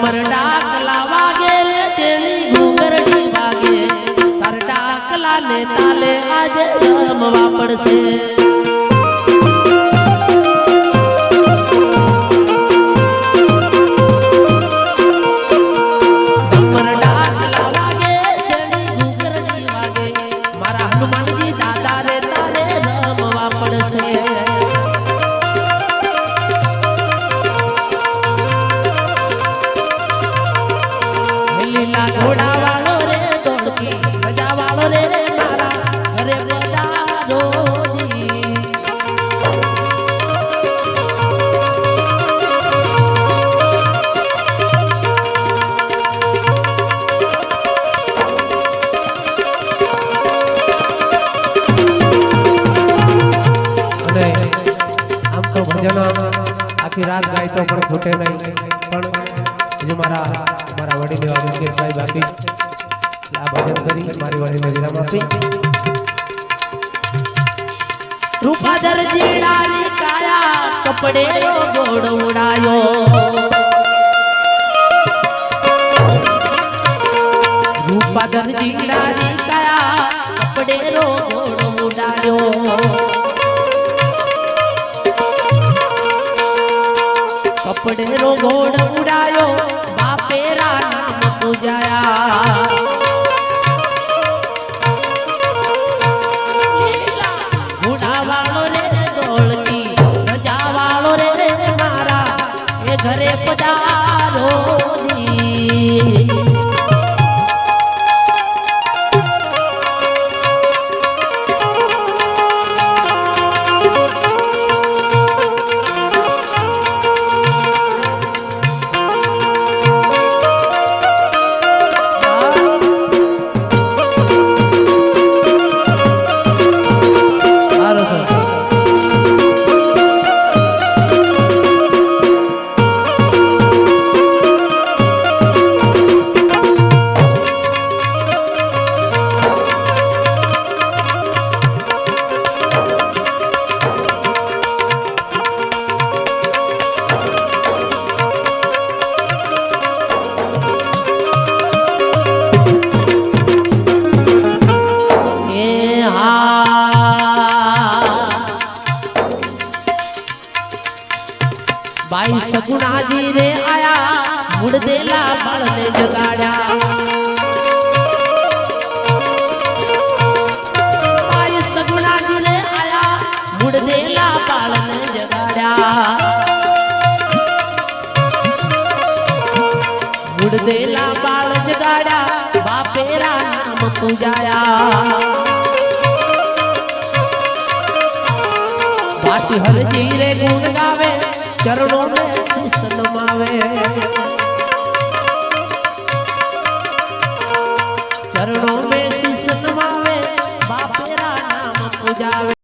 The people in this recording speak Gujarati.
ડમર ડાકલા વાગે તેની ઘૂંઘરડી વાગે. તાર ડાકલા ને તાલે આજે રમવા પડશે. લીલા ઘોડા વાળો રે દોડતી ગજા વાળો રે મારા ઘરે બજારોજી અને આમ તો ભજનો આખી રાત ગાય તો પણ ખૂટે નહીં પણ હજુ મારા મારા વડીલ એવા મુકેશભાઈ બાકી. આ ભજન કરી મારી વાણીને વિરામ આપી. રૂપાધર જીલાની કાયા કપડે રો ગોળ ઉડાયો. રૂપાધર જીલાની કાયા કપડે રો ગોળ ઉડાયો કપડે રો ગોળ ઉડાયો બાપેરા નામ પૂજાયા ઘોડા ઘરે પધારો જી. સગુણાજી રે આયા મુડદેલા બાળને જગાડ્યા. સગુણાજી રે આયા મુડદેલા બાળને જગાડ્યા. મુડદેલા બાળ જગાડ્યા, બાપેરા નામ પૂજાયા. પાટી હરજી રે ગુણ ગાવે ચરણો ને શીશ નમાવે ચરણો में શીશ નમાવે બાપેરા નામ પૂજાવે.